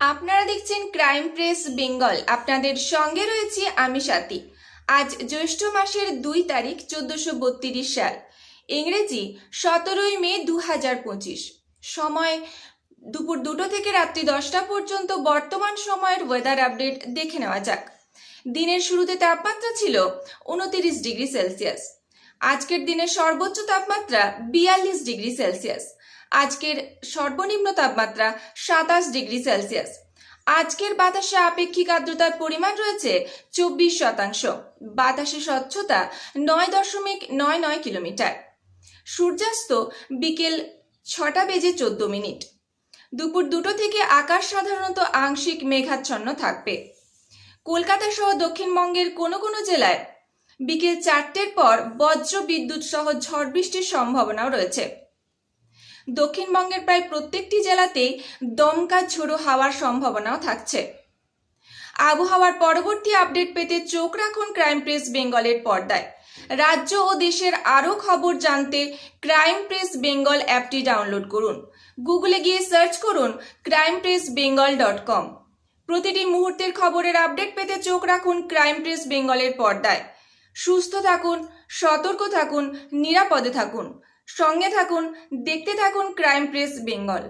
আপনারা দেখছেন crime press Bengal আপনাদের সঙ্গে রয়েছি আমি সাথী। আজ জ্যৈষ্ঠ মাসের দুই তারিখ, চোদ্দশো বত্রিশ সাল। ইংরেজি, সতেরোই মে দু হাজার পঁচিশ। সময় দুপুর দুটো থেকে রাত্রি দশটা পর্যন্ত বর্তমান সময়ের ওয়েদার আপডেট দেখে নেওয়া যাক। দিনের শুরুতে তাপমাত্রা ছিল উনতিরিশ ডিগ্রি সেলসিয়াস। আজকের দিনের সর্বোচ্চ তাপমাত্রা বিয়াল্লিশ ডিগ্রি সেলসিয়াস। আজকের সর্বনিম্ন তাপমাত্রা সাতাশ ডিগ্রি সেলসিয়াস। আজকের বাতাসে আপেক্ষিক আর্দ্রতার পরিমাণ রয়েছে চব্বিশ শতাংশ। বাতাসে স্বচ্ছতা নয় দশমিক নয় নয় কিলোমিটার। সূর্যাস্ত বিকেল ছটা বেজে চোদ্দ মিনিট। দুপুর দুটো থেকে আকাশ সাধারণত আংশিক মেঘাচ্ছন্ন থাকবে। কলকাতা সহ দক্ষিণবঙ্গের কোনো কোনো জেলায় বিকেল চারটের পর বজ্র বিদ্যুৎ সহ ঝড় বৃষ্টির সম্ভাবনাও রয়েছে। দক্ষিণবঙ্গের প্রায় প্রত্যেকটি জেলাতেই দমকা ঝোড়ো হাওয়ার সম্ভাবনাও থাকছে। আবহাওয়ার পরবর্তী আপডেট পেতে চোখ রাখুন ক্রাইম প্রেস বেঙ্গলের পর্দায়। রাজ্য ও দেশের আরও খবর জানতে ক্রাইম প্রেস বেঙ্গল অ্যাপটি ডাউনলোড করুন। গুগলে গিয়ে সার্চ করুন crime press Bengal dot com. প্রতিটি মুহূর্তের খবরের আপডেট পেতে চোখ রাখুন ক্রাইম প্রেস বেঙ্গলের পর্দায়। সুস্থ থাকুন, সতর্ক থাকুন, নিরাপদে থাকুন। সঙ্গে থাকুন দেখতে থাকুন ক্রাইম প্রেস বেঙ্গল